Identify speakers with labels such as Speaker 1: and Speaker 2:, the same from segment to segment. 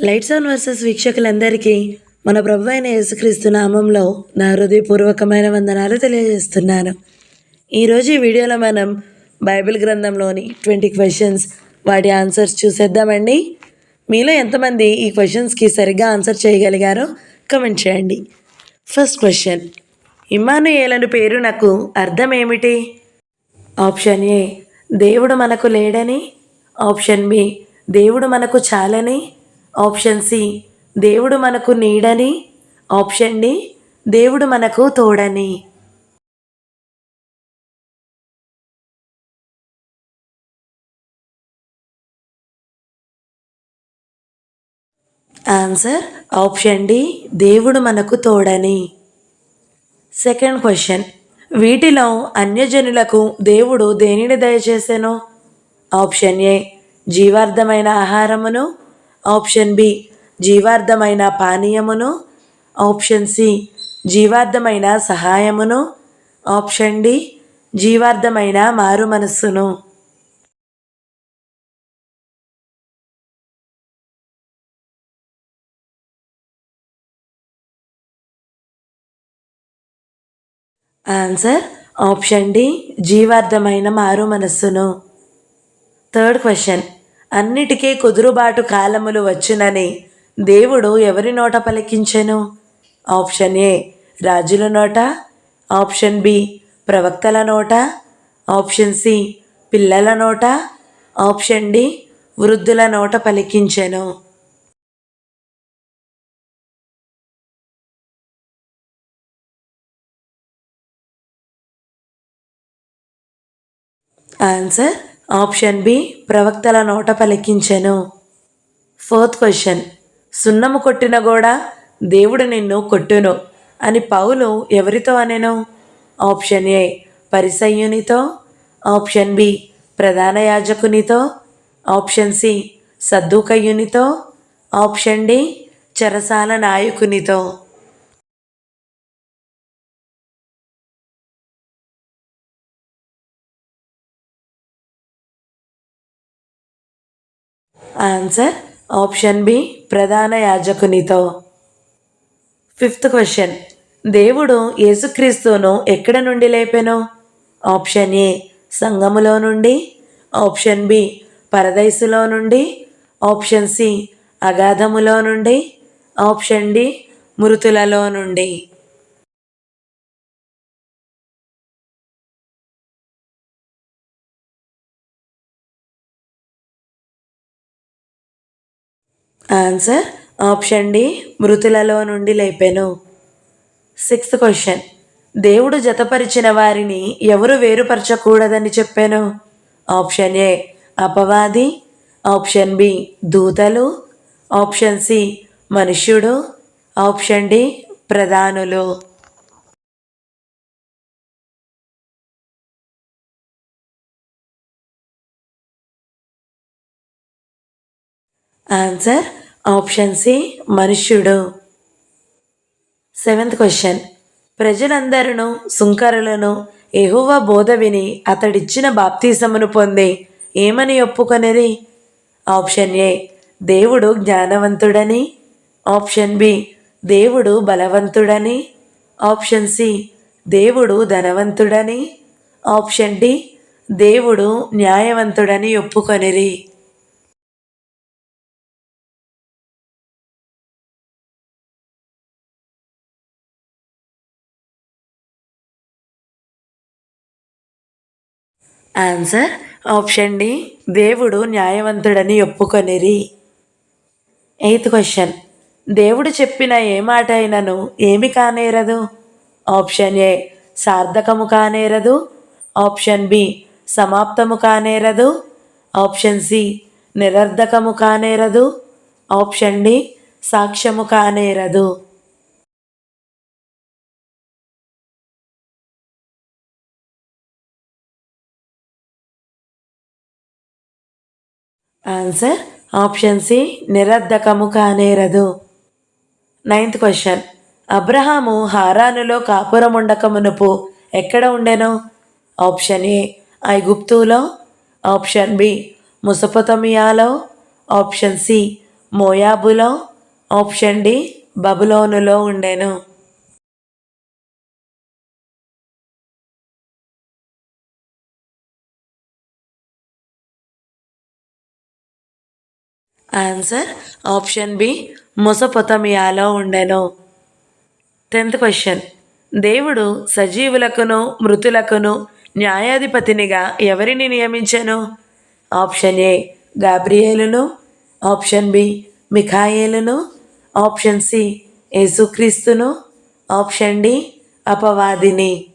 Speaker 1: Lights on versus వీక్షకులందరికీ మన ప్రభు అయిన యేసుక్రీస్తు నామంలో నా హృదయపూర్వకమైన వందనాలు తెలియజేస్తున్నాను. ఈరోజు ఈ వీడియోలో మనం బైబిల్ గ్రంథంలోని ట్వంటీ క్వశ్చన్స్ వాటి ఆన్సర్స్ చూసేద్దామండి. మీలో ఎంతమంది ఈ క్వశ్చన్స్కి సరిగ్గా ఆన్సర్ చేయగలిగారో కమెంట్ చేయండి. ఫస్ట్ క్వశ్చన్ ఇమ్మానుయేలను పేరు నాకు అర్థం ఏమిటి ఆప్షన్ ఏ దేవుడు మనకు లేడని. ఆప్షన్ బి దేవుడు మనకు చాలని. ఆప్షన్ సి దేవుడు మనకు నీడని. ఆప్షన్ డి దేవుడు మనకు తోడని. ఆన్సర్ ఆప్షన్ డి దేవుడు మనకు తోడని. సెకండ్ క్వశ్చన్ వీటిలో అన్యజనులకు దేవుడు దేనిని దయచేసెను? ఆప్షన్ ఏ జీవార్థమైన ఆహారమును. ఆప్షన్ బి జీవార్థమైన పానీయమును. ఆప్షన్ సి జీవార్థమైన సహాయమును. ఆప్షన్ డి జీవార్థమైన మారు మనస్సును. ఆన్సర్ ఆప్షన్ డి జీవార్థమైన మారు మనస్సును. Third question. అన్నిటికీ కుదురుబాటు కాలములు వచ్చునని దేవుడు ఎవరి నోట పలికించెను? ఆప్షన్ ఏ రాజుల నోట. ఆప్షన్ బి ప్రవక్తల నోట. ఆప్షన్ సి పిల్లల నోట. ఆప్షన్ డి వృద్ధుల నోట పలికించెను. ఆన్సర్ ఆప్షన్ బి ప్రవక్తల నోట పలికించెను. ఫోర్త్ క్వశ్చన్ సున్నము కొట్టిన గోడ దేవుడు నిన్ను కొట్టును అని పౌలు ఎవరితో అనెను? ఆప్షన్ ఏ పరిసయ్యునితో. ఆప్షన్ బి ప్రధాన యాజకునితో. ఆప్షన్ సి సద్దుకయ్యునితో. ఆప్షన్ డి చెరసాల నాయకునితో. ఆన్సర్ ఆప్షన్ బి ప్రధాన యాజకునితో. ఫిఫ్త్ క్వశ్చన్ దేవుడు యేసుక్రీస్తును ఎక్కడ నుండి లేపెను? ఆప్షన్ ఏ సంఘములో నుండి. ఆప్షన్ బి పరదైసులో నుండి. ఆప్షన్ సి అగాధములో నుండి. ఆప్షన్ డి మృతులలో నుండి. ఆన్సర్ ఆప్షన్ డి మృతులలో నుండి లేపెను. సిక్స్త్ క్వశ్చన్ దేవుడు జతపరిచిన వారిని ఎవరు వేరుపరచకూడదని చెప్పాను? ఆప్షన్ ఏ అపవాది. ఆప్షన్ బి దూతలు. ఆప్షన్ సి మనుష్యుడు. ఆప్షన్ డి ప్రధానులు. ఆన్సర్ ఆప్షన్ సి మనుష్యుడు. సెవెంత్ క్వశ్చన్ ప్రజలందరూ సుంకరులను ఎహువ బోధ విని అతడిచ్చిన బాప్తీసమును పొంది ఏమని ఒప్పుకొనిరి? ఆప్షన్ ఏ దేవుడు జ్ఞానవంతుడని. ఆప్షన్ బి దేవుడు బలవంతుడని. ఆప్షన్ సి దేవుడు ధనవంతుడని. ఆప్షన్ డి దేవుడు న్యాయవంతుడని ఒప్పుకొనిరి. ఆన్సర్ ఆప్షన్ డి దేవుడు న్యాయవంతుడని ఒప్పుకొనిరి. ఎయిత్ క్వశ్చన్ దేవుడు చెప్పిన ఏ మాట అయినను ఏమి కానేరదు? ఆప్షన్ ఏ సార్థకము కానేరదు. ఆప్షన్ బి సమాప్తము కానేరదు. ఆప్షన్ సి నిరర్ధకము కానేరదు. ఆప్షన్ డి సాక్ష్యము కానేరదు. ఆన్సర్ ఆప్షన్ సి నిరర్ధకము కానేరదు. నైన్త్ క్వశ్చన్ అబ్రహాము హారానులో కాపురం ఉండకమునుపు ఎక్కడ ఉండెను? ఆప్షన్ ఏ ఐగుప్తులో. ఆప్షన్ బి ముసపతమియాలో. ఆప్షన్ సి మోయాబులో. ఆప్షన్ డి బబులోనులో ఉండెను. ఆన్సర్ ఆప్షన్ బి మొసపొతమియాలో ఉండెను. టెన్త్ క్వశ్చన్ దేవుడు సజీవులకును మృతులకును న్యాయాధిపతినిగా ఎవరిని నియమించెను? ఆప్షన్ ఏ గాబ్రియేలును. ఆప్షన్ బి మిఖాయేలును. ఆప్షన్ సి యేసుక్రీస్తును. ఆప్షన్ డి అపవాదిని.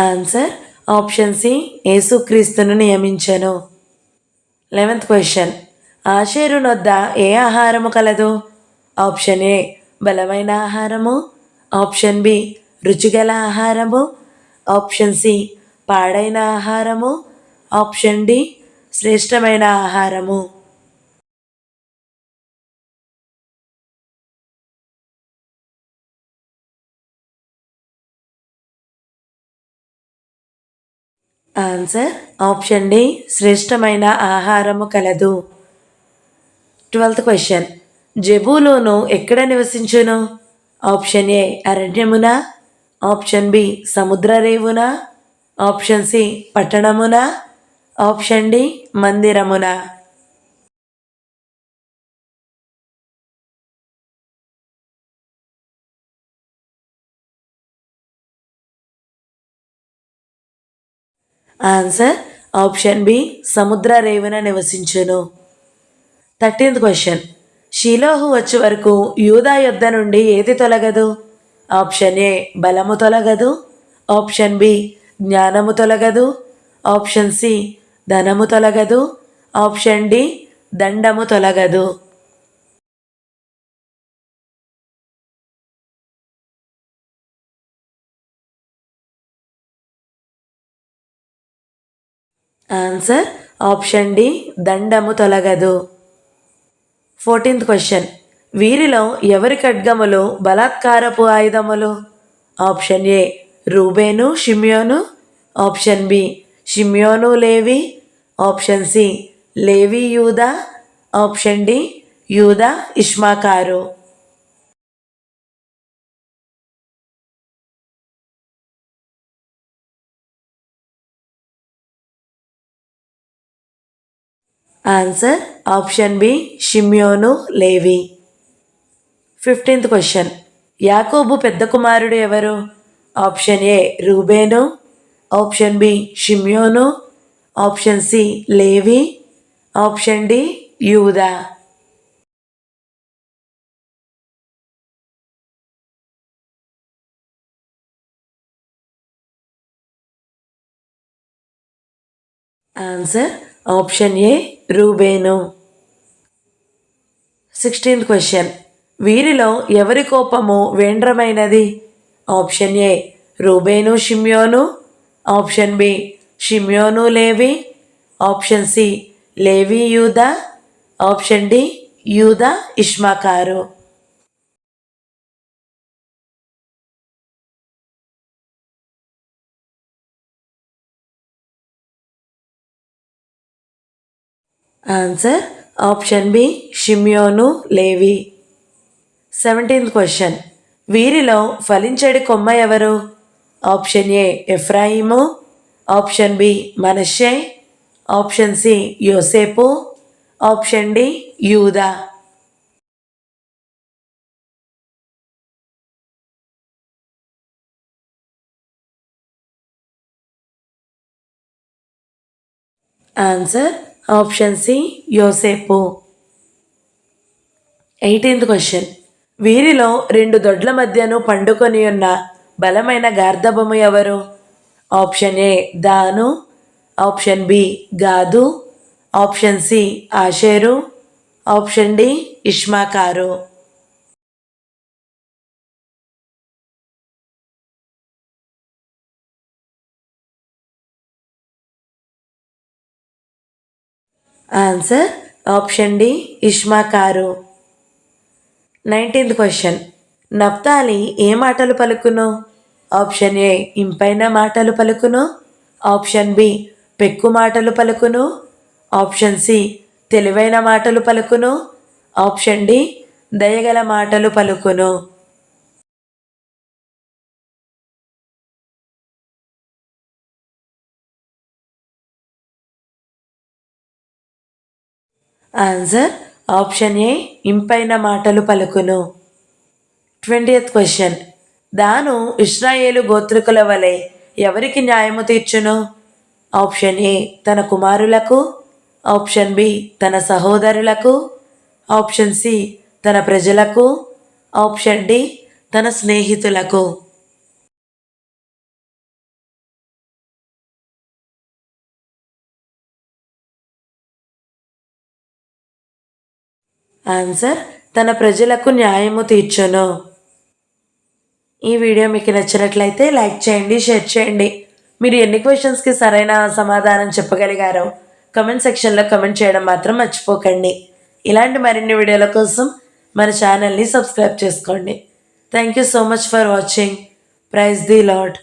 Speaker 1: ఆన్సర్ ఆప్షన్ సి యేసుక్రీస్తును నియమించెను. లెవెంత్ క్వశ్చన్ ఆషేరునొద్ద ఏ ఆహారము కలదు? ఆప్షన్ ఏ బలమైన ఆహారము. ఆప్షన్ బి రుచిగల ఆహారము. ఆప్షన్ సి పాడైన ఆహారము. ఆప్షన్ డి శ్రేష్టమైన ఆహారము. ఆన్సర్ ఆప్షన్ డి శ్రేష్టమైన ఆహారము కలదు. ట్వెల్త్ క్వశ్చన్ జబూలోను ఎక్కడ నివసించును? ఆప్షన్ ఏ అరణ్యమున? ఆప్షన్ బి సముద్రరేవున? ఆప్షన్ సి పట్టణమున? ఆప్షన్ డి మందిరమున? ఆన్సర్ ఆప్షన్ బి సముద్ర రేవున నివసించును. థర్టీన్త్ క్వశ్చన్ షీలోహు వచ్చే వరకు యూదా యుద్ధ నుండి ఏది తొలగదు? ఆప్షన్ ఏ బలము తొలగదు. ఆప్షన్ బి జ్ఞానము తొలగదు. ఆప్షన్ సి ధనము తొలగదు. ఆప్షన్ డి దండము తొలగదు. ఆన్సర్ ఆప్షన్ డి దండము తొలగదు. ఫోర్టీన్త్ క్వశ్చన్ వీరిలో ఎవరి ఖడ్గములు? బలాత్కారపు ఆయుధములు? ఆప్షన్ ఏ రూబేను షిమ్యోను. ఆప్షన్ బి షిమ్యోను లేవి. ఆప్షన్ సి లేవి యూదా. ఆప్షన్ డి యూదా ఇష్మాకారు. ఆన్సర్ ఆప్షన్ బి షిమ్యోను లేవి ఫిఫ్టీన్త్ క్వశ్చన్ యాకోబు పెద్ద కుమారుడు ఎవరు? ఆప్షన్ ఏ రూబేను ఆప్షన్ బి షిమ్యోను ఆప్షన్ సి లేవి ఆప్షన్ డి యూదా ఆన్సర్ ఆప్షన్ ఏ రూబేను. సిక్స్టీన్త్ క్వశ్చన్ వీరిలో ఎవరి కోపము వేండ్రమైనది? ఆప్షన్ ఏ రూబేను షిమ్యోను. ఆప్షన్ బి షిమ్యోను లేవి. ఆప్షన్ సి లేవి యూదా. ఆప్షన్ డి యూదా ఇష్మాకారు. ఆన్సర్ ఆప్షన్ బి షిమ్యోను లేవి సెవెంటీన్త్ క్వశ్చన్ వీరిలో ఫలించడి కొమ్మ ఎవరు? ఆప్షన్ ఏ ఎఫ్రాయిము ఆప్షన్ బి మనషే ఆప్షన్ సి యోసేపు ఆప్షన్ డి యూదా ఆన్సర్ ఆప్షన్ సి యోసేపు. Eighteenth question. వీరిలో రెండు దొడ్ల మధ్యను పండుకొని ఉన్న బలమైన గార్ధబొమ్మ ఎవరు? ఆప్షన్ ఏ దాను ఆప్షన్ బి గాదు ఆప్షన్ సి ఆషేరు ఆప్షన్ డి ఇష్మాకారు. Answer option D ఇష్మాకారు. Nineteenth question. Naphtali ఏ మాటలు పలుకును? ఆప్షన్ ఏ ఇంపైన మాటలు పలుకును. ఆప్షన్ బి పెక్కు మాటలు పలుకును. ఆప్షన్ సి తెలివైన మాటలు పలుకును. ఆప్షన్ డి దయగల మాటలు పలుకును. ఆన్సర్ ఆప్షన్ ఏ ఇంపైన మాటలు పలుకును. ట్వంటీయత్ క్వశ్చన్ దాను ఇస్రాయేలు గోత్రికుల వలె ఎవరికి న్యాయము తీర్చును? ఆప్షన్ ఏ తన కుమారులకు. ఆప్షన్ బి తన సహోదరులకు. ఆప్షన్ సి తన ప్రజలకు. ఆప్షన్ డి తన స్నేహితులకు. ఆన్సర్ తన ప్రజలకు న్యాయము తీర్చును. ఈ వీడియో మీకు నచ్చినట్లయితే లైక్ చేయండి షేర్ చేయండి. మీరు ఎన్ని క్వశ్చన్స్కి సరైన సమాధానం చెప్పగలిగారో కమెంట్ సెక్షన్లో కమెంట్ చేయడం మాత్రం మర్చిపోకండి. ఇలాంటి మరిన్ని వీడియోల కోసం మన ఛానల్ని సబ్స్క్రైబ్ చేసుకోండి. Thank you so much for watching praise the Lord